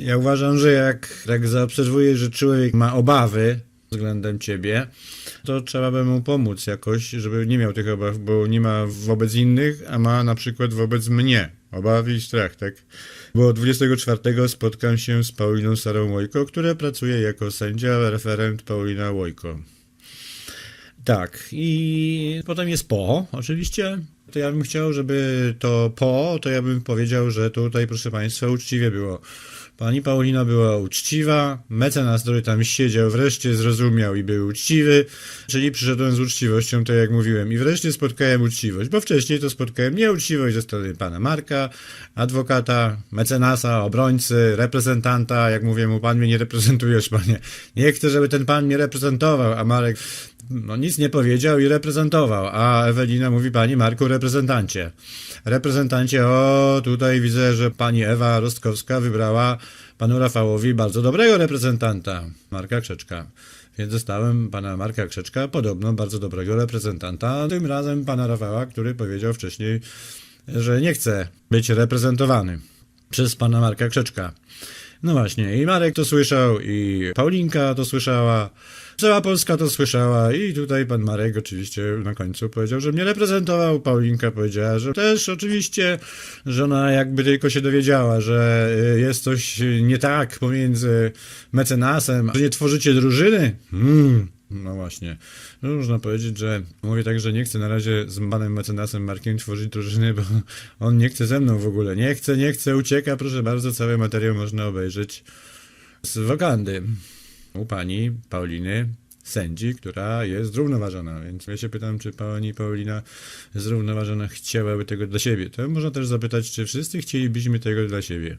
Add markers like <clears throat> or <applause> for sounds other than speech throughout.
Ja uważam, że jak tak zaobserwuję, że człowiek ma obawy względem ciebie, to trzeba by mu pomóc jakoś, żeby nie miał tych obaw, bo nie ma wobec innych, a ma na przykład wobec mnie. Obawy i strach, tak? Bo 24 spotkam się z Pauliną Sarą Łojko, która pracuje jako sędzia, referent Paulina Łojko. Tak, i potem jest po, oczywiście. To ja bym chciał, żeby to po, to ja bym powiedział, że tutaj, proszę Państwa, uczciwie było. Pani Paulina była uczciwa, mecenas, który tam siedział, wreszcie zrozumiał i był uczciwy, czyli przyszedłem z uczciwością, to jak mówiłem. I wreszcie spotkałem uczciwość, bo wcześniej to spotkałem nieuczciwość ze strony pana Marka, adwokata, mecenasa, obrońcy, reprezentanta. Jak mówię mu, pan mnie nie reprezentujesz, panie. Nie chcę, żeby ten pan mnie reprezentował, a Marek no nic nie powiedział i reprezentował, a Ewelina mówi pani Marku reprezentancie. Reprezentancie, o tutaj widzę, że pani Ewa Rostkowska wybrała panu Rafałowi bardzo dobrego reprezentanta, Marka Krzeczka. Więc dostałem pana Marka Krzeczka, podobno bardzo dobrego reprezentanta, tym razem pana Rafała, który powiedział wcześniej, że nie chce być reprezentowany przez pana Marka Krzeczka. No właśnie, i Marek to słyszał, i Paulinka to słyszała, cała Polska to słyszała, i tutaj pan Marek oczywiście na końcu powiedział, że mnie reprezentował. Paulinka powiedziała, że też oczywiście, że ona jakby tylko się dowiedziała, że y, jest coś nie tak pomiędzy mecenasem, że nie tworzycie drużyny. Hmm. No właśnie. No, można powiedzieć, że mówię tak, że nie chcę na razie z panem mecenasem Markiem tworzyć drużyny, bo on nie chce ze mną w ogóle. Nie chce, nie chce, ucieka. Proszę bardzo, cały materiał można obejrzeć z wokandy u pani Pauliny sędzi, która jest zrównoważona. Więc ja się pytam, czy pani Paulina zrównoważona chciałaby tego dla siebie. To można też zapytać, czy wszyscy chcielibyśmy tego dla siebie.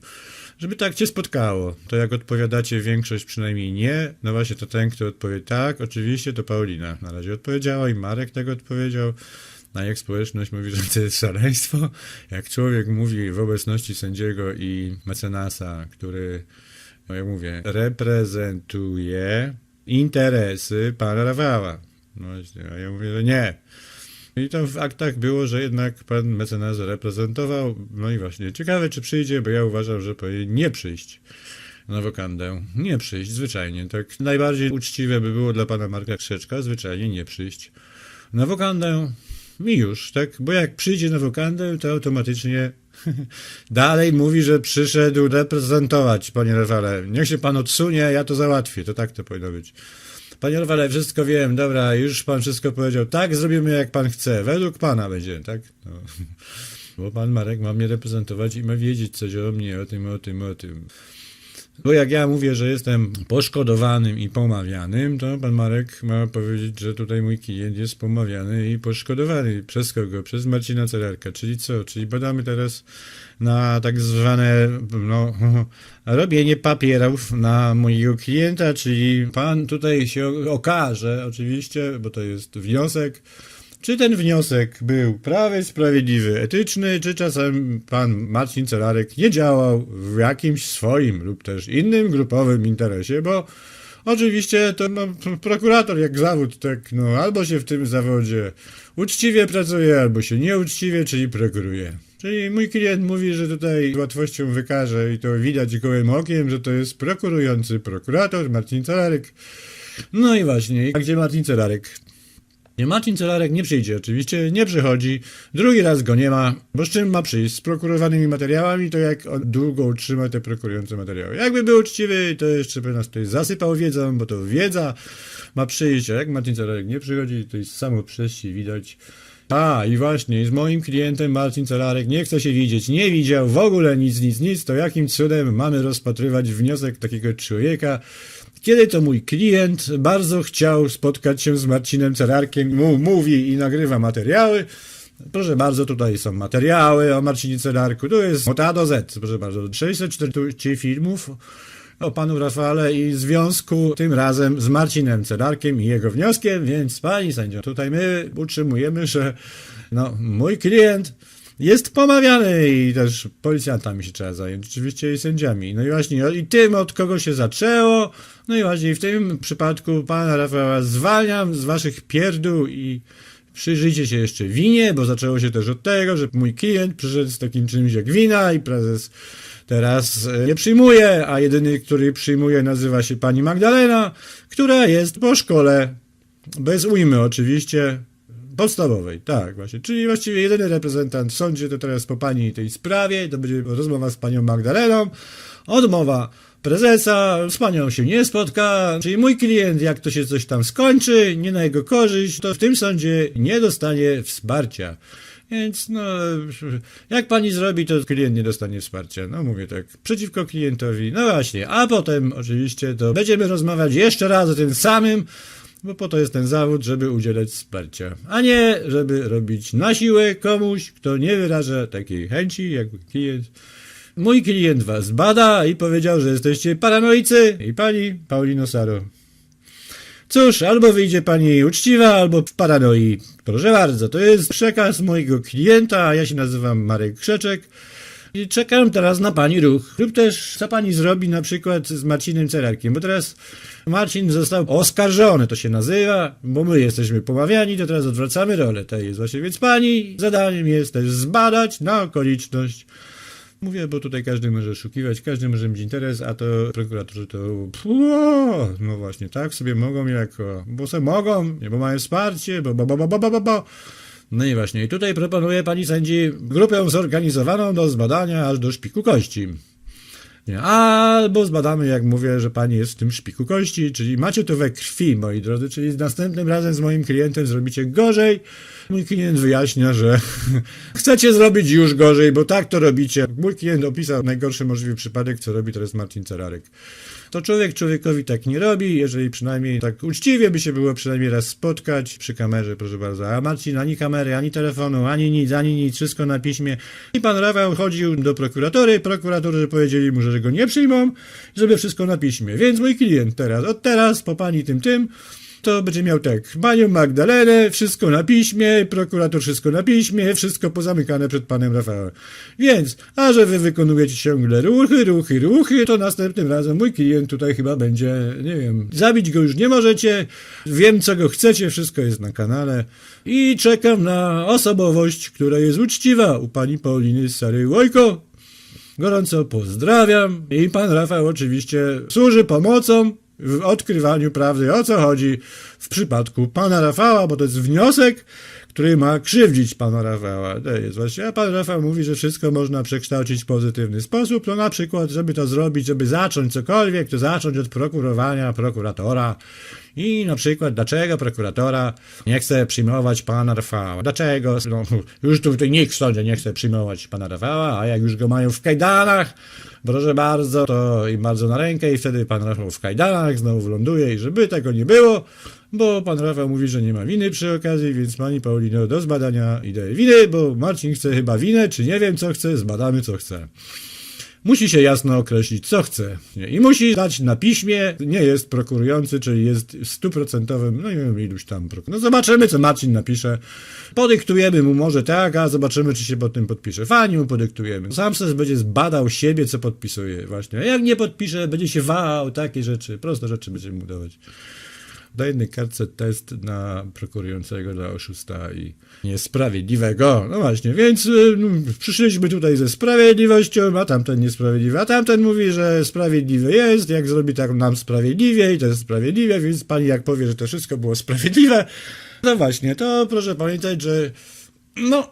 Żeby tak cię spotkało, to jak odpowiadacie większość przynajmniej nie, no właśnie to ten, kto odpowie tak, oczywiście to Paulina na razie odpowiedziała i Marek tego odpowiedział. A jak społeczność mówi, że to jest szaleństwo, jak człowiek mówi w obecności sędziego i mecenasa, który, no jak mówię, reprezentuje interesy pana Rafała. No właśnie, a ja mówię, że nie. I tam w aktach było, że jednak pan mecenas reprezentował. No i właśnie, ciekawe czy przyjdzie, bo ja uważam, że powinien nie przyjść na wokandę. Nie przyjść, zwyczajnie. Tak najbardziej uczciwe by było dla pana Marka Krzeczka, zwyczajnie nie przyjść na wokandę. I już, tak? Bo jak przyjdzie na wokandę, to automatycznie <laughs> dalej mówi, że przyszedł reprezentować, panie Rafale. Niech się pan odsunie, ja to załatwię. To tak to powinno być. Panie Rafale, wszystko wiem, dobra, już pan wszystko powiedział. Tak, zrobimy jak pan chce. Według pana będzie, tak? No. <laughs> Bo pan Marek ma mnie reprezentować i ma wiedzieć coś o mnie, o tym, o tym, o tym. Bo jak ja mówię, że jestem poszkodowanym i pomawianym, to pan Marek ma powiedzieć, że tutaj mój klient jest pomawiany i poszkodowany. Przez kogo? Przez Marcina Celerka. Czyli co? Czyli badamy teraz na tak zwane no, <laughs> robienie papierów na mojego klienta, czyli pan tutaj się okaże, oczywiście, bo to jest wniosek, czy ten wniosek był prawy, sprawiedliwy, etyczny, czy czasem pan Marcin Celarek nie działał w jakimś swoim lub też innym grupowym interesie, bo oczywiście to no, prokurator jak zawód, tak no, albo się w tym zawodzie uczciwie pracuje, albo się nieuczciwie, czyli prokuruje. Czyli mój klient mówi, że tutaj z łatwością wykaże i to widać gołym okiem, że to jest prokurujący prokurator Marcin Celarek. No i właśnie, a gdzie Marcin Celarek? Nie, Marcin Celarek nie przyjdzie, oczywiście, nie przychodzi. Drugi raz go nie ma, bo z czym ma przyjść? Z prokurowanymi materiałami, to jak on długo utrzyma te prokurujące materiały. Jakby był uczciwy, to jeszcze by nas tutaj zasypał wiedzą, bo to wiedza ma przyjść, a jak Marcin Celarek nie przychodzi, to jest samo przejście widać. A, i właśnie, z moim klientem Marcin Celarek nie chce się widzieć, nie widział w ogóle nic, nic, nic, to jakim cudem mamy rozpatrywać wniosek takiego człowieka, kiedy to mój klient bardzo chciał spotkać się z Marcinem Celarkiem, mu mówi i nagrywa materiały. Proszę bardzo, tutaj są materiały o Marcinie Celarku. Tu jest od A do Z, proszę bardzo. 640 filmów o panu Rafale i związku tym razem z Marcinem Celarkiem i jego wnioskiem, więc pani sędzio, tutaj my utrzymujemy, że no, mój klient jest pomawiany i też policjantami się trzeba zająć, oczywiście i sędziami. No i właśnie i tym, od kogo się zaczęło, no i właśnie w tym przypadku pana Rafała zwalniam z waszych pierdół i Przyjrzyjcie się jeszcze winie, bo zaczęło się też od tego, że mój klient przyszedł z takim czymś jak wina i prezes teraz nie przyjmuje, a jedyny, który przyjmuje nazywa się pani Magdalena, która jest po szkole, bez ujmy oczywiście, podstawowej, tak właśnie. Czyli właściwie jedyny reprezentant w sądzie to teraz po pani tej sprawie, to będzie rozmowa z panią Magdaleną, odmowa prezesa, z panią się nie spotka, czyli mój klient, jak to się coś tam skończy, nie na jego korzyść, to w tym sądzie nie dostanie wsparcia. Więc no, jak pani zrobi, to klient nie dostanie wsparcia. No mówię tak, przeciwko klientowi. No właśnie, a potem oczywiście to będziemy rozmawiać jeszcze raz o tym samym, bo po to jest ten zawód, żeby udzielać wsparcia, a nie żeby robić na siłę komuś, kto nie wyraża takiej chęci, jak klient. Mój klient was bada i powiedział, że jesteście paranoicy i pani Paulino Saro. Cóż, albo wyjdzie pani uczciwa, albo w paranoi. Proszę bardzo, to jest przekaz mojego klienta, ja się nazywam Marek Krzeczek. I czekam teraz na pani ruch. Lub też, co pani zrobi na przykład z Marcinem Celarkiem, bo teraz Marcin został oskarżony, to się nazywa, bo my jesteśmy pomawiani, to teraz odwracamy rolę. To jest właśnie, więc pani zadaniem jest też zbadać na okoliczność Mówię, bo tutaj każdy może szukiwać, każdy może mieć interes, a to prokuratorzy to pło, no właśnie, tak sobie mogą jako, bo se mogą, bo mają wsparcie, bo bo bo bo bo bo, bo. No i właśnie, i tutaj proponuję pani sędzi grupę zorganizowaną do zbadania aż do szpiku kości. Nie, albo zbadamy, jak mówię, że pani jest w tym szpiku kości, czyli macie to we krwi, moi drodzy, czyli następnym razem z moim klientem zrobicie gorzej. Mój klient wyjaśnia, że <laughs> chcecie zrobić już gorzej, bo tak to robicie. Mój klient opisał najgorszy możliwy przypadek, co robi teraz Marcin Cerarek. To człowiek człowiekowi tak nie robi, jeżeli przynajmniej tak uczciwie by się było przynajmniej raz spotkać przy kamerze, proszę bardzo. A Marcin ani kamery, ani telefonu, ani nic, ani nic, wszystko na piśmie. I pan Rafał chodził do prokuratory, prokuratorzy powiedzieli mu, że go nie przyjmą, żeby wszystko na piśmie. Więc mój klient teraz, od teraz, po pani tym, tym, to będzie miał tak, panią Magdalenę, wszystko na piśmie, prokurator wszystko na piśmie, wszystko pozamykane przed panem Rafałem. Więc, a że wy wykonujecie ciągle ruchy, ruchy, ruchy, to następnym razem mój klient tutaj chyba będzie, nie wiem, zabić go już nie możecie, wiem co go chcecie, wszystko jest na kanale. I czekam na osobowość, która jest uczciwa u pani Pauliny Sary Łojko. Gorąco pozdrawiam. I pan Rafał oczywiście służy pomocą w odkrywaniu prawdy, o co chodzi w przypadku pana Rafała, bo to jest wniosek, który ma krzywdzić pana Rafała. To jest właśnie, a pan Rafał mówi, że wszystko można przekształcić w pozytywny sposób, to na przykład, żeby to zrobić, żeby zacząć cokolwiek, to zacząć od prokurowania prokuratora i na przykład, dlaczego prokuratora nie chce przyjmować pana Rafała? Dlaczego? No, już tutaj nikt w sądzie nie chce przyjmować pana Rafała, a jak już go mają w kajdanach, proszę bardzo, to im bardzo na rękę i wtedy pan Rafał w kajdanach znowu ląduje i żeby tego nie było, bo pan Rafał mówi, że nie ma winy przy okazji, więc pani Paulino do zbadania idę winy, bo Marcin chce chyba winę, czy nie wiem co chce, zbadamy co chce. Musi się jasno określić, co chce. I musi dać na piśmie, nie jest prokurujący, czyli jest stuprocentowym, no nie wiem iluś tam. prok- No zobaczymy, co Marcin napisze. Podyktujemy mu może tak, a zobaczymy, czy się pod tym podpisze. Fajnie mu podyktujemy. Sam sobie będzie zbadał siebie, co podpisuje właśnie. A jak nie podpisze, będzie się wahał, takie rzeczy, proste rzeczy będziemy mu dawać. Da jednej kartce test na prokurującego dla oszusta i niesprawiedliwego. No właśnie, więc y, no, przyszliśmy tutaj ze sprawiedliwością, a tamten niesprawiedliwy, a tamten mówi, że sprawiedliwy jest, jak zrobi tak nam sprawiedliwie i to jest sprawiedliwe, więc pani jak powie, że to wszystko było sprawiedliwe, no właśnie, to proszę pamiętać, że no... <clears throat>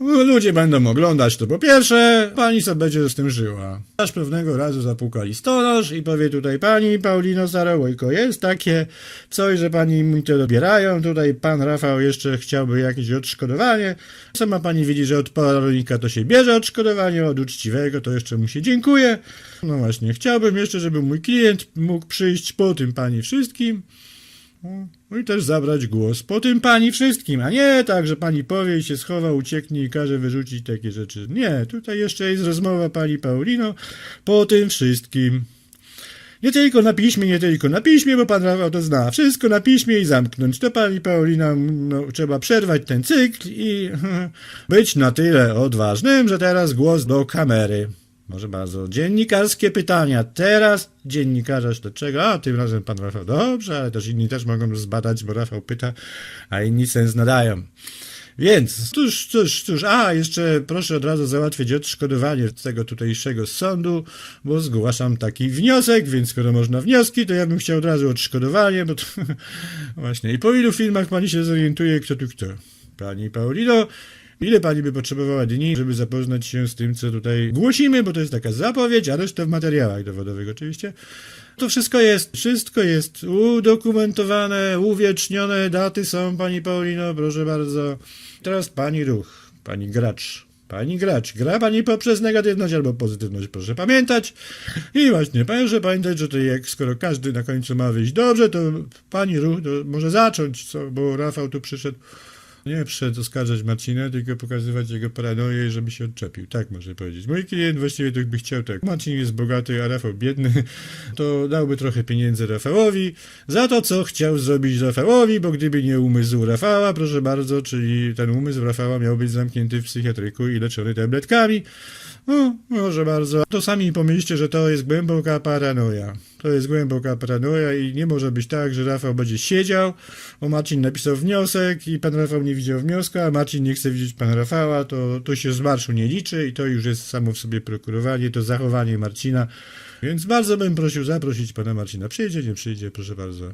Ludzie będą oglądać to po pierwsze, pani sobie będzie z tym żyła. Aż pewnego razu zapuka listonosz i powie tutaj pani Paulino Starołojko, jest takie coś, że pani mi to dobierają, tutaj pan Rafał jeszcze chciałby jakieś odszkodowanie. Sama pani widzi, że od paronika to się bierze odszkodowanie, od uczciwego to jeszcze mu się dziękuję. No właśnie, chciałbym jeszcze, żeby mój klient mógł przyjść po tym pani wszystkim. No i też zabrać głos po tym pani wszystkim, a nie tak, że pani powie i się schowa, ucieknie i każe wyrzucić takie rzeczy. Nie, tutaj jeszcze jest rozmowa pani Paulino po tym wszystkim. Nie tylko na piśmie, nie tylko na piśmie, bo pan Rafał to zna. Wszystko na piśmie i zamknąć. To pani Paulina, no, trzeba przerwać ten cykl i <laughs> być na tyle odważnym, że teraz głos do kamery. Może bardzo. Dziennikarskie pytania. Teraz dziennikarza śledczego. A tym razem pan Rafał. Dobrze, ale też inni też mogą zbadać, bo Rafał pyta, a inni sens nadają. Więc, cóż, cóż, cóż, a jeszcze proszę od razu załatwić odszkodowanie tego tutejszego sądu, bo zgłaszam taki wniosek, więc skoro można wnioski, to ja bym chciał od razu odszkodowanie, bo to <laughs> właśnie. I po ilu filmach pani się zorientuje, kto tu kto? Pani Paulino, ile pani by potrzebowała dni, żeby zapoznać się z tym, co tutaj głosimy, bo to jest taka zapowiedź, a reszta w materiałach dowodowych oczywiście. To wszystko jest, wszystko jest udokumentowane, uwiecznione, daty są, pani Paulino, proszę bardzo. Teraz pani ruch, pani gracz. Pani gracz, gra pani poprzez negatywność albo pozytywność, proszę pamiętać. I właśnie, proszę pamiętać, że to jak skoro każdy na końcu ma wyjść dobrze, to pani ruch to może zacząć, co, bo Rafał tu przyszedł, nie przyszedł oskarżać Marcina, tylko pokazywać jego paranoję, i żeby się odczepił. Tak można powiedzieć. Mój klient właściwie to by chciał tak. Marcin jest bogaty, a Rafał biedny, <laughs> to dałby trochę pieniędzy Rafałowi za to, co chciał zrobić Rafałowi, bo gdyby nie umysł Rafała, proszę bardzo, czyli ten umysł Rafała miał być zamknięty w psychiatryku i leczony tabletkami, no, proszę bardzo. To sami pomyślcie, że to jest głęboka paranoja. To jest głęboka paranoja i nie może być tak, że Rafał będzie siedział, bo Marcin napisał wniosek i pan Rafał nie widział wniosku, a Marcin nie chce widzieć pana Rafała, to, to się z marszu nie liczy i to już jest samo w sobie prokurowanie, to zachowanie Marcina. Więc bardzo bym prosił zaprosić pana Marcina. Przyjdzie, nie przyjdzie, proszę bardzo.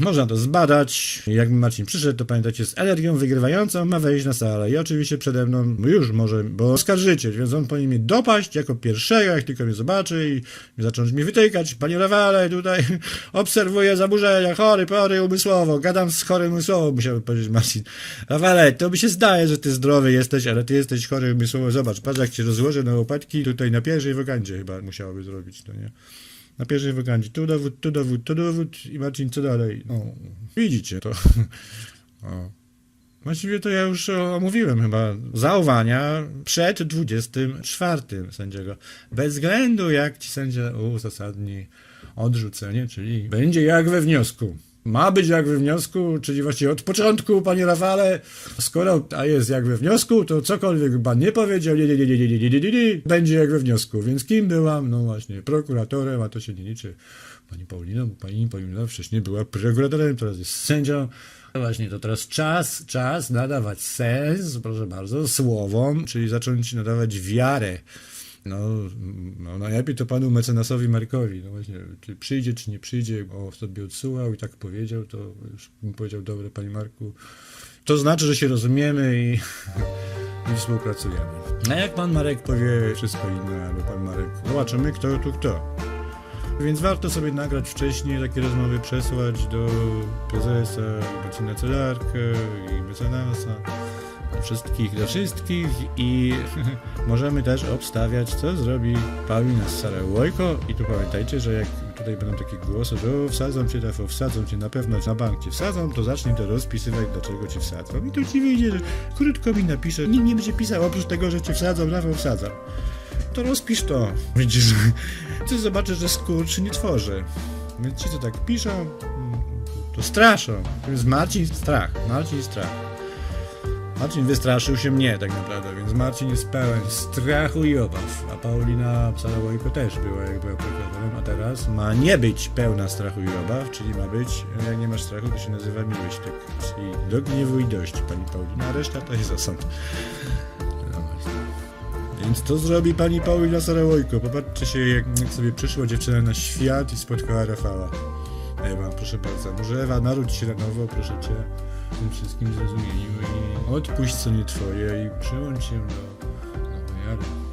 Można to zbadać. Jakby Marcin przyszedł, to pamiętacie, z energią wygrywającą ma wejść na salę. I oczywiście przede mną już może, bo oskarżyciel, więc on powinien mnie dopaść jako pierwszego, jak tylko mnie zobaczy i zacząć mi wytykać. Panie Rafale, tutaj <laughs> obserwuję zaburzenia, chory, pory umysłowo, gadam z chorym umysłowo, musiałby powiedzieć Marcin. Rafale, to mi się zdaje, że ty zdrowy jesteś, ale ty jesteś chory umysłowo. Zobacz, patrz jak cię rozłożę na łopatki, tutaj na pierwszej wokandzie chyba musiałoby zrobić, to nie? Na pierwszej wokandzie. Tu dowód, tu dowód, tu dowód i Marcin, co dalej? No, widzicie to. <laughs> O. Właściwie to ja już omówiłem chyba zachowania przed 24 sędziego. Bez względu jak ci sędzia uzasadni odrzucenie, czyli będzie jak we wniosku ma być jak we wniosku, czyli właściwie od początku, panie Rafale, skoro a jest jak we wniosku, to cokolwiek pan nie powiedział, li, li, li, li, li, li, będzie jak we wniosku. Więc kim byłam? No właśnie, prokuratorem, a to się nie liczy. Pani Paulina, pani Paulina wcześniej była prokuratorem, teraz jest sędzią. No właśnie, to teraz czas, czas nadawać sens, proszę bardzo, słowom, czyli zacząć nadawać wiarę. No, no najlepiej to panu mecenasowi Markowi. No właśnie, czy przyjdzie, czy nie przyjdzie, bo sobie odsyłał i tak powiedział, to już bym powiedział, dobre, panie Marku. To znaczy, że się rozumiemy i, <laughs> i współpracujemy. A jak pan Marek powie wszystko inne, albo pan Marek, zobaczymy kto tu kto. Więc warto sobie nagrać wcześniej takie rozmowy, przesłać do prezesa, Marcina Celarkę i mecenasa wszystkich, do wszystkich i <laughs> możemy też obstawiać, co zrobi Paulina z Sarałojko i tu pamiętajcie, że jak tutaj będą takie głosy, że wsadzą cię, Rafał, wsadzą cię, na pewno na bank cię wsadzą, to zacznij to rozpisywać, dlaczego cię wsadzą. I tu ci wyjdzie, że krótko mi napisze, nikt nie będzie pisał, oprócz tego, że cię wsadzą, Rafał wsadzał. To rozpisz to. <laughs> Widzisz, ty zobaczysz, że skurczy nie tworzy. Więc ci, co tak piszą, to straszą. To jest Marcin strach, Marcin strach. Marcin wystraszył się mnie tak naprawdę, więc Marcin jest pełen strachu i obaw, a Paulina Psalałojko też była jak była prokuratorem, a teraz ma nie być pełna strachu i obaw, czyli ma być, jak nie masz strachu, to się nazywa miłość, tak, czyli do gniewu i dość, pani Paulina, reszta to jest zasąd. Więc to zrobi pani Paulina Sarałojko. Popatrzcie się, jak, jak sobie przyszła dziewczyna na świat i spotkała Rafała. Ewa, proszę bardzo. Może Ewa, narodź się na nowo, proszę cię tym wszystkim zrozumieniu i odpuść co nie twoje i przyłącz się do, do.